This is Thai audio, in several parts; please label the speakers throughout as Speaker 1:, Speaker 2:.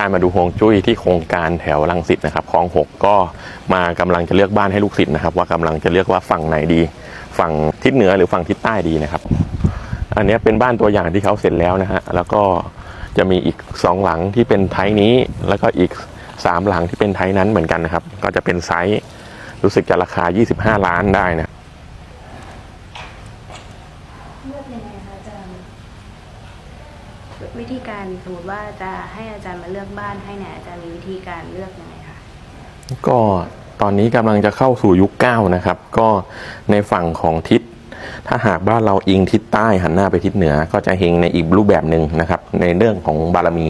Speaker 1: การมาดูฮวงจุ้ยที่โครงการแถวรังสิตนะครับคลองหกก็มากำลังจะเลือกบ้านให้ลูกศิษย์นะครับ ว่ากำลังจะเลือกว่าฝั่งไหนดี ฝั่งทิศเหนือหรือฝั่งทิศใต้ดีนะครับ อันนี้เป็นบ้านตัวอย่างที่เขาเสร็จแล้วนะฮะแล้วก็จะมีอีกสองหลังที่เป็นไทป์นี้ แล้วก็อีกสามหลังที่เป็นไทป์นั้นเหมือนกันนะครับ ก็จะเป็นไซส์รู้สึกจะราคา 25 ล้านได้นะ
Speaker 2: เลือกยังไงคะอาจารย์ วิ ธีการสมมติว่าจะให้อาจารย์มาเลือกบ้านให้เนี่ยอาจารย์มีวิธีการเลือกยังไงคะ
Speaker 1: ก็ตอนนี้กำลังจะเข้าสู่ยุคเก้านะครับ ก็ในฝั่งของทิศ ถ้าหากบ้านเราอิงทิศใต้หันหน้าไปทิศเหนือ ก็จะเฮงในอีกรูปแบบหนึ่งนะครับ ในเรื่องของบารมี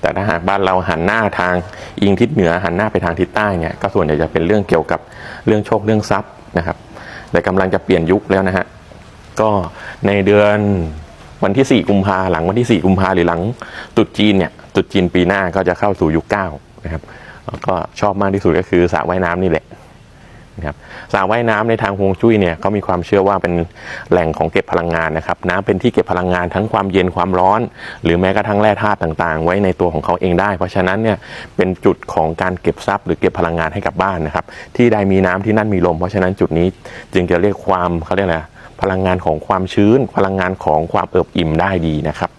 Speaker 1: แต่ถ้าหากบ้านเราหันหน้าทางอิงทิศเหนือหันหน้าไปทางทิศใต้เนี่ยก็ส่วนใหญ่จะเป็นเรื่องเกี่ยวกับเรื่องโชคเรื่องทรัพย์นะครับ แต่กำลังจะเปลี่ยนยุคแล้วนะฮะก็ในเดือน วันที่ 4 กุมภาหลังวันที่ 4 กุมภาหรือหลังตรุษจีนเนี่ยตรุษจีนปีหน้าก็จะเข้าสู่ยุคเก้านะครับแล้วก็ชอบมากที่สุดก็คือสระว่ายน้ำนี่แหละนะครับสระว่ายน้ำในทางฮวงจุ้ยเนี่ยเขามีความเชื่อว่าเป็นแหล่งของเก็บพลังงานนะครับ น้ำเป็นที่เก็บพลังงานทั้งความเย็นความร้อน หรือแม้กระทั่งแร่ธาตุต่างๆ ไว้ในตัวของเขาเองได้ เพราะฉะนั้นเนี่ยเป็นจุดของการเก็บทรัพย์หรือเก็บพลังงานให้กับบ้านนะครับ ที่ใดมีน้ำที่นั่นมีลม เพราะฉะนั้นจุดนี้จึงจะเรียกความเขาเรียกอะไร พลังงานของความชื้น พลังงานของความเอิบอิ่มได้ดีนะครับ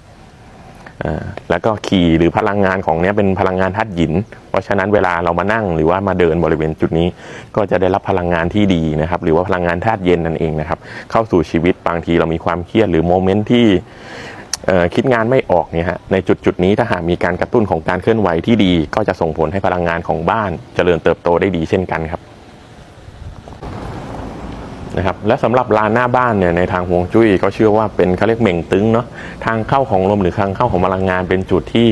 Speaker 1: แล้วก็ขี่หรือพลังงานของเนี้ยเป็นพลังงานธาตุหยิน เพราะฉะนั้นเวลาเรามานั่งหรือว่ามาเดินบริเวณจุดนี้ ก็จะได้รับพลังงานที่ดีนะครับ หรือว่าพลังงานธาตุเย็นนั่นเองนะครับ เข้าสู่ชีวิตบางทีเรามีความเครียดหรือโมเมนต์ที่คิดงานไม่ออกเนี่ยฮะในจุดจุดนี้ถ้าหากมีการกระตุ้นของการเคลื่อนไหวที่ดี ก็จะส่งผลให้พลังงานของบ้านเจริญเติบโตได้ดีเช่นกันครับ นะครับและสำหรับลานหน้าบ้านเนี่ยในทางฮวงจุ้ยก็เชื่อว่าเป็นเขาเรียกเหม่งตึงเนาะทางเข้าของลมหรือทางเข้าของพลังงานเป็นจุดที่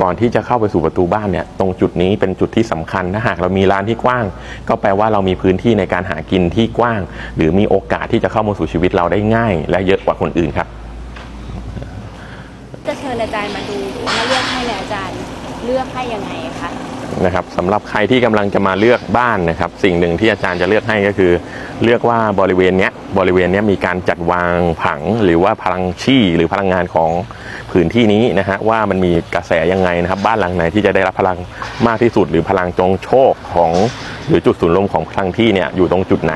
Speaker 1: ก่อนที่จะเข้าไปสู่ประตูบ้านเนี่ยตรงจุดนี้เป็นจุดที่สำคัญถ้าหากเรามีลานที่กว้าง ก็แปลว่าเรามีพื้นที่ในการหากินที่กว้าง หรือมีโอกาสที่จะเข้ามาสู่ชีวิตเราได้ง่าย และเยอะกว่าคนอื่นครับ
Speaker 2: จะเชิญอาจารย์มาดูมาเลือกให้เนี่ยอาจารย์เลือกให้ยังไงคะ
Speaker 1: นะครับสำหรับใครที่กำลังจะมาเลือกบ้านนะครับ สิ่งหนึ่งที่อาจารย์จะเลือกให้ก็คือ เลือกว่าบริเวณเนี้ยบริเวณเนี้ยมีการจัดวางผังหรือว่าพลังชี่หรือพลังงานของพื้นที่นี้นะฮะว่ามันมีกระแสยังไงนะครับ บ้านหลังไหนที่จะได้รับพลังมากที่สุด หรือพลังจงโชคของ หรือจุดศูนย์รวมของพลังที่เนี่ยอยู่ตรงจุดไหน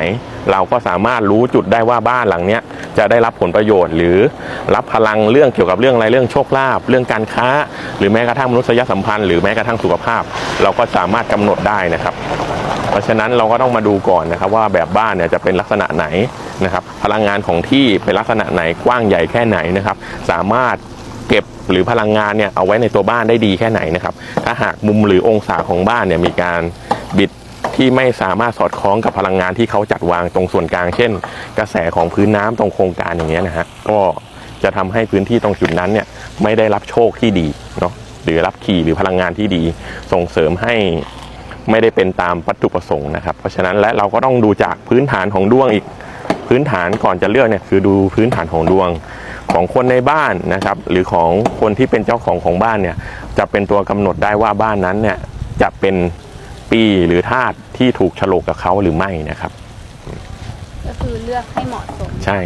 Speaker 1: เราก็สามารถรู้จุดได้ว่าบ้านหลังเนี้ยจะได้รับผลประโยชน์ หรือรับพลังเรื่องเกี่ยวกับเรื่องอะไรเรื่องโชคลาภเรื่องการค้า หรือแม้กระทั่งมนุษยสัมพันธ์ หรือแม้กระทั่งสุขภาพ เราก็สามารถกำหนดได้นะครับ เพราะฉะนั้นเราก็ต้องมาดูก่อนนะครับว่าแบบบ้านเนี่ยจะเป็นลักษณะไหนนะครับพลังงานของที่เป็นลักษณะไหนกว้างใหญ่แค่ไหนนะครับสามารถเก็บหรือพลังงานเนี่ยเอาไว้ในตัวบ้านได้ดีแค่ไหนนะครับ ถ้าหากมุมหรือองศาของบ้านเนี่ยมีการ ที่ไม่สามารถสอดคล้องกับพลังงานที่เขาจัดวางตรงส่วนกลาง เช่น กระแสของพื้นน้ำตรงโครงการอย่างเงี้ยนะฮะก็จะทำให้พื้นที่ตรงจุดนั้นเนี่ยไม่ได้รับโชคที่ดีเนาะหรือรับขี่หรือพลังงานที่ดี ส่งเสริมให้ไม่ได้เป็นตามวัตถุประสงค์นะครับ เพราะฉะนั้นและเราก็ต้องดูจากพื้นฐานของดวงอีกพื้นฐานก่อนจะเลือกเนี่ยคือดูพื้นฐานของดวงของคนในบ้านนะครับหรือของคนที่เป็นเจ้าของของบ้านเนี่ยจะเป็นตัวกำหนดได้ว่าบ้านนั้นเนี่ยจะเป็น ปีหรือธาตุที่ถูกฉลกกับเขาหรือไม่นะครับ
Speaker 2: ก็คือเลือกให้เหมาะสม
Speaker 1: ใช่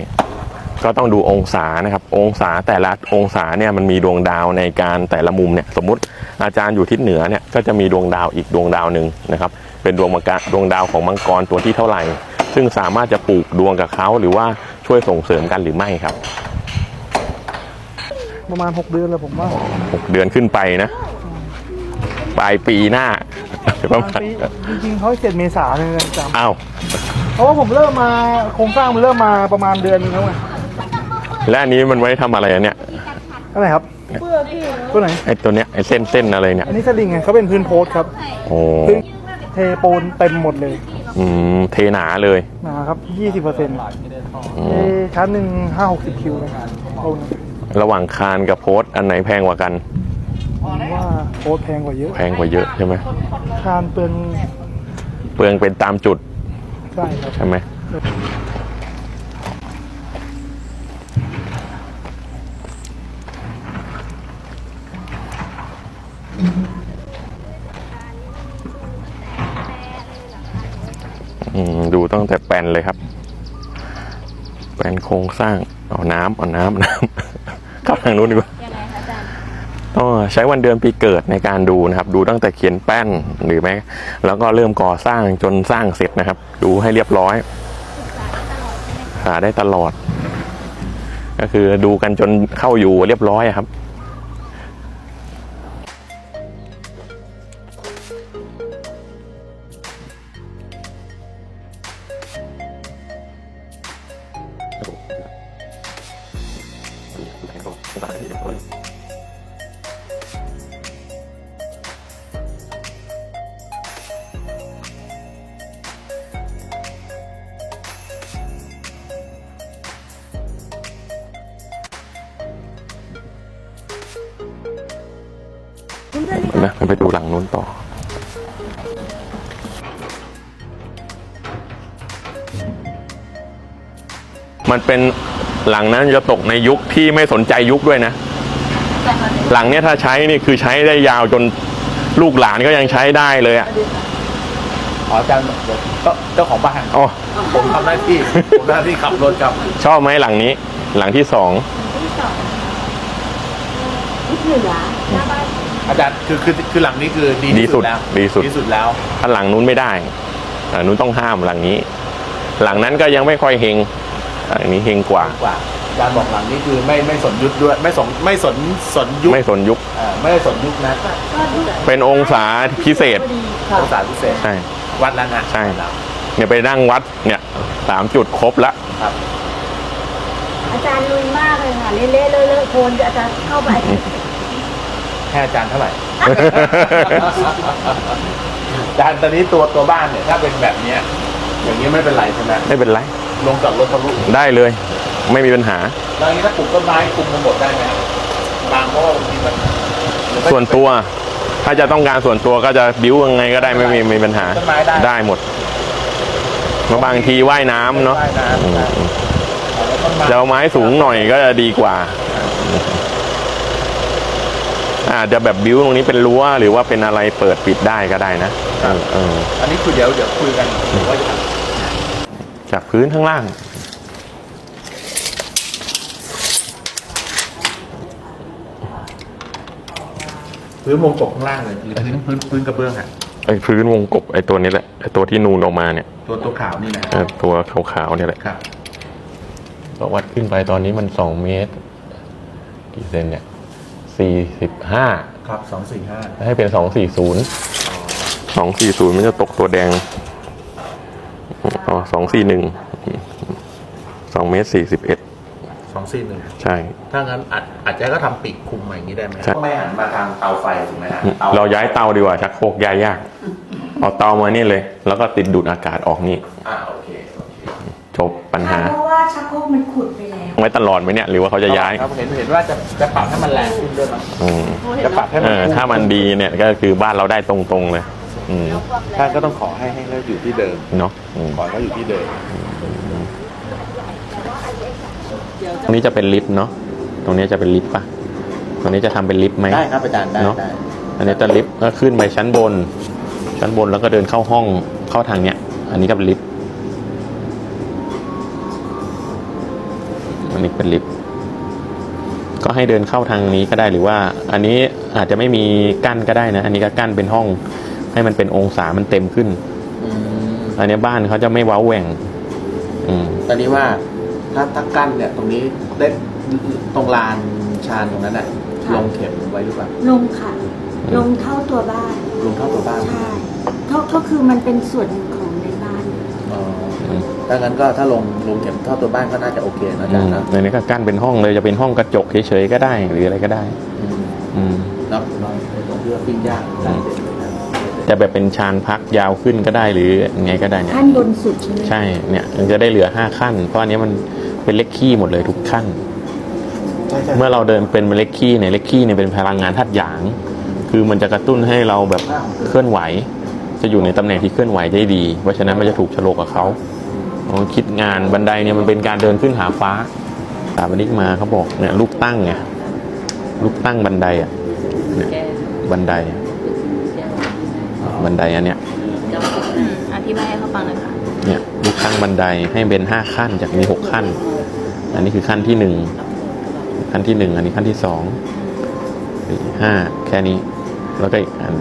Speaker 1: ก็ต้องดูองศานะครับ องศาแต่ละองศาเนี่ยมันมีดวงดาวในการแต่ละมุมเนี่ยสมมุติอาจารย์อยู่ทิศเหนือเนี่ยก็จะมีดวงดาวอีกดวงดาวหนึ่งนะครับ เป็นดวงมังกรดวงดาวของมังกรตัวที่เท่าไหร่ ซึ่งสามารถจะปลูกดวงกับเขาหรือว่าช่วยส่งเสริมกันหรือไม่ครับ
Speaker 3: ประมาณ 6 เดือนเลยผมว่า
Speaker 1: หกเดือนขึ้นไปนะ ปลายปีหน้าประมาณ
Speaker 3: ปีจริงๆเขาให้เจ็ดเมษายนเลยนะจ
Speaker 1: อ้าวำ
Speaker 3: เพราะว่าผมเริ่มมาโครงสร้างมันเริ่มมาประมาณเดือนนึงแล้วไง
Speaker 1: และอันนี้มันไว้ทำอะไรอะเนี่ย
Speaker 3: อะไรครับตัวไหน
Speaker 1: ไอ้ตัวเนี้ยไอ้เส้นเส้นอะไรเนี่ย
Speaker 3: อันนี้สลิงไงเขาเป็นพื้นโพสต์ครับ
Speaker 1: โอ้
Speaker 3: พื้นเทปูนเต็มหมดเลย
Speaker 1: อืมเทหนาเลย
Speaker 3: นะครับยี่สิบเปอร์เซ็นต์
Speaker 1: อื
Speaker 3: เท
Speaker 1: ม
Speaker 3: ชั้นหนึ่งห้าหกสิบคิวเลยปูน
Speaker 1: ระหว่างคานกับโพสต์อันไหนแพงกว่ากัน
Speaker 3: ผม ว่าโพสต์แพงกว่าเยอะ
Speaker 1: แพงกว่าเยอะใช่ไหม
Speaker 3: คานเปลือง
Speaker 1: เปลืองเป็นตามจุด
Speaker 3: ใช่ครับ
Speaker 1: ใช่ไหมอืมดูตั้งแต่แปลนเลยครับ แปลนโครงสร้าง เอาน้ำเอาน้ำน้ำเข้าทางนู้นดีกว่า ใช้วันเดือนปีเกิดในการดูนะครับ ดูตั้งแต่เขียนแป้นหรือไม่แล้วก็เริ่มก่อสร้างจนสร้างเสร็จนะครับ ดูให้เรียบร้อยหาได้ตลอด ก็คือดูกันจนเข้าอยู่เรียบร้อยครับ นะไปดูหลังนู้นต่อ มันเป็นหลังนั้นจะตกในยุคที่ไม่สนใจยุคด้วยนะ หลังเนี้ยถ้าใช้นี่คือใช้ได้ยาวจนลูกหลานก็ยังใช้ได้เลยอะ
Speaker 4: ขออาจารย์เดี๋ยวเจ้าเจ้าของบ้าน
Speaker 1: อ๋อ
Speaker 4: ผมทำหน้าที่ผมทำหน้าที่ขับรถครับ
Speaker 1: ชอบไหมหลังนี้ หลังที่สอง
Speaker 4: อา จารย์คือคือคือหลังนี้คือดี
Speaker 1: ดี
Speaker 4: ที่
Speaker 1: สุ
Speaker 4: สุ
Speaker 1: ด
Speaker 4: ดแล้ว
Speaker 1: ดีสุด
Speaker 4: ดีสุดแล้ว
Speaker 1: ถ้าหลังนู้นไม่ได้หลังนู้นต้องห้ามหลังนี้ หลังนั้นก็ยังไม่ค่อยเฮงหลังนี้เฮงกว่า
Speaker 4: กว่าอาจารย์บอกหลังนี้คือไม่ไม่สนยุคด้วย ไม่สนไม่สนสนยุค
Speaker 1: ไม่สนยุค
Speaker 4: อ่าไม่ได้สนยุคนะ
Speaker 1: เป็นองศาพิเศษ
Speaker 4: องศาพิเศษ
Speaker 1: ใช่
Speaker 4: วัดแล้วนะ
Speaker 1: ใช่เนี่ยไปนั่งวัดเนี่ยสามจุดครบละ
Speaker 4: ครับ
Speaker 5: อาจารย์ลุยมากเลยค่ะ เละๆเลอะๆโคลนอาจารย์เข้าไป
Speaker 4: ให้อาจารย์เท่าไหร่ อาจารย์ตอนนี้ตัวตัวบ้านเนี่ย ถ้าเป็นแบบเนี้ย อย่างนี้ไม่เป็นไรใช่ไหม
Speaker 1: ไม่เป็นไร
Speaker 4: ลงจากรถทะลุ
Speaker 1: ได้เลย ไม่มีปัญหา
Speaker 4: แล้วอย่างนี้ถ้าปลูกต้นไม้คุมมันหมดได้ไหมครับบางเพราะว่าบางทีมันหรือไม่
Speaker 1: ส่วนตัว ถ้าจะต้องการส่วนตัวก็จะบิ้วยังไงก็ได้ไม่มีไม่มีปัญหา
Speaker 4: ต้นไม้ได้
Speaker 1: ได้หมดเพราะบางทีว่ายน้ำเนาะ
Speaker 4: ว่ายน้ำ
Speaker 1: อืม
Speaker 4: ได้
Speaker 1: อืม
Speaker 4: แล้วต้นไม้
Speaker 1: จะเอาไม้สูงหน่อยก็จะดีกว่า อาจจะแบบบิ้วตรงนี้เป็นรั้วหรือว่าเป็นอะไรเปิดปิดได้ก็ได้นะเออเออ
Speaker 4: อันนี้คือเดี๋ยวเดี๋ยวคุยกันว่าจะ
Speaker 1: จากพื้นข้างล่าง
Speaker 4: พื้นวงกบข้างล่างเลยหรือพื้นพื้นพื้นกระเบื้องฮะ
Speaker 1: ไอ้พื้นวงกบไอ้ตัวนี้แหละไอ้ตัวที่นูนออกมาเนี่ย
Speaker 4: ตัวตัวขาวนี่นะ
Speaker 1: เออตัวขาวๆเนี่ยแหละ
Speaker 4: ครับ
Speaker 1: ก็วัดขึ้นไปตอนนี้มันสองเมตร กี่เซนเนี่ย สี่สิบห้า
Speaker 4: ครับสองสี่ห้า
Speaker 1: ให้เป็นสองสี่ศูนย์สองสี่ศูนย์มันจะตกตัวแดง อ๋อสองสี่หนึ่งสองเมตรสี่สิบเอ็ด
Speaker 4: สองสี่หนึ่ง
Speaker 1: ใช่
Speaker 4: ถ้างั้นอาจอาจจะก็ทำปีกคุมมาอย่างนี้ได้ไหม
Speaker 1: ใช่
Speaker 4: ไม่หันมาทางเตาไฟถูกไหมฮะ
Speaker 1: เราย้ายเตาดีกว่า ชักโครกย้ายยาก เอาเตามานี่เลย แล้วก็ติดดูดอากาศออกนี่
Speaker 4: อ่าโอเค
Speaker 1: จบปัญหา
Speaker 5: เพราะว่า ชักโครกมันขุดไปแล้ว
Speaker 1: ไว้ตลอดไหมเนี่ยหรือว่าเขาจะย้าย
Speaker 4: ครับเห็นเห็นว่าจะจะปรับให้มันแรงขึ้นด้วยมั้ง
Speaker 1: อืม
Speaker 4: จะปรับให้
Speaker 1: เอ
Speaker 4: มัน
Speaker 1: อถ้ามันดีเนี่ยก็คือบ้านเราได้ตรงๆเลยอืม
Speaker 4: ท่านก็ต้องขอให้ให้เราอยู่ที่เดิม
Speaker 1: เนาะอืม
Speaker 4: ขอให้เขาอยู่ที่เดิม
Speaker 1: ตรงนี้จะเป็นลิฟต์เนาะตรงนี้จะเป็นลิฟต์ปะตรงนี้จะทำเป็นลิฟต์ไหม
Speaker 4: ได้ครับอาจารย์ได้
Speaker 1: เนาะ
Speaker 4: ได้
Speaker 1: อันนี้จะลิฟต์ก็ขึ้นไปชั้นบน ชั้นบนแล้วก็เดินเข้าห้องเข้าทางเนี้ย อันนี้ก็เป็นลิฟต์ เป็นลิฟต์ก็ให้เดินเข้าทางนี้ก็ได้หรือว่า อันนี้อาจจะไม่มีกั้นก็ได้นะ อันนี้ก็กั้นเป็นห้อง ให้มันเป็นองศามันเต็มขึ้น
Speaker 4: อืม
Speaker 1: อันนี้บ้านเขาจะไม่เว้าแหว่งอืม
Speaker 4: ตอนนี้ว่าถ้าถ้ากั้นเนี่ยตรงนี้ได้ตรงลานชานตรงนั้นน่ะ
Speaker 5: ค่ะ
Speaker 4: ลงเข็มไว้หรือเปล่า
Speaker 5: ลงค่ะ ลงเท่าตัวบ้าน
Speaker 4: ลงเท่าตัวบ้าน
Speaker 5: ใช่ก็ก็คือมันเป็นส่วนหนึ่งของในบ้าน
Speaker 4: อ๋อ ถ้างั้นก็ถ้าลงลงเข็มเท่าตัวบ้านก็น่าจะโอเคนะอา
Speaker 1: อื
Speaker 4: จาร
Speaker 1: ม
Speaker 4: ย์นะ
Speaker 1: ในนี้ก็กั้นเป็นห้องเลยจะเป็นห้องกระจกเฉยๆก็ได้ หรืออะไรก็ได้
Speaker 4: อืม
Speaker 1: อืม
Speaker 4: เนาะเนาะตรงที่ว่าปิ้งย่างได้เด็ดเลยนะ
Speaker 1: จะแบบเป็นชานพักยาวขึ้นก็ได้หรือยังไงก็ได้เนี่ย
Speaker 5: ขั้นบนสุดใช่ไหม
Speaker 1: ใช่เนี่ยมันจะได้เหลือห้าขั้น เพราะอันนี้มันเป็นเลขขี้หมดเลยทุกขั้น
Speaker 4: ใช่ใช่
Speaker 1: เมื่อเราเดินเป็นเลขขี้เนี่ยเลขขี้เนี่ยเป็นพลังงานธาตุหยาง คือมันจะกระตุ้นให้เราแบบเคลื่อนไหว จะอยู่ในตำแหน่งที่เคลื่อนไหวได้ดี เพราะฉะนั้นมันจะถูกฉลกกับเขา อ๋อคิดงานบันไดเนี่ยมันเป็นการเดินขึ้นหาฟ้าสถาปนิกมาเขาบอกเนี่ยลูกตั้งไงลูกตั้งบันไดอะเนี่ยบันไดบันไดอันเนี้ย
Speaker 2: อืมอธิบายให้เขาฟังหน่อยค่ะ
Speaker 1: เนี่ยลูกตั้งบันไดให้เป็นห้าขั้นจากมีหกขั้น อันนี้คือขั้นที่หนึ่งขั้นที่หนึ่งอันนี้ขั้นที่สองสี่ห้าแค่นี้แล้วก็อีกอัน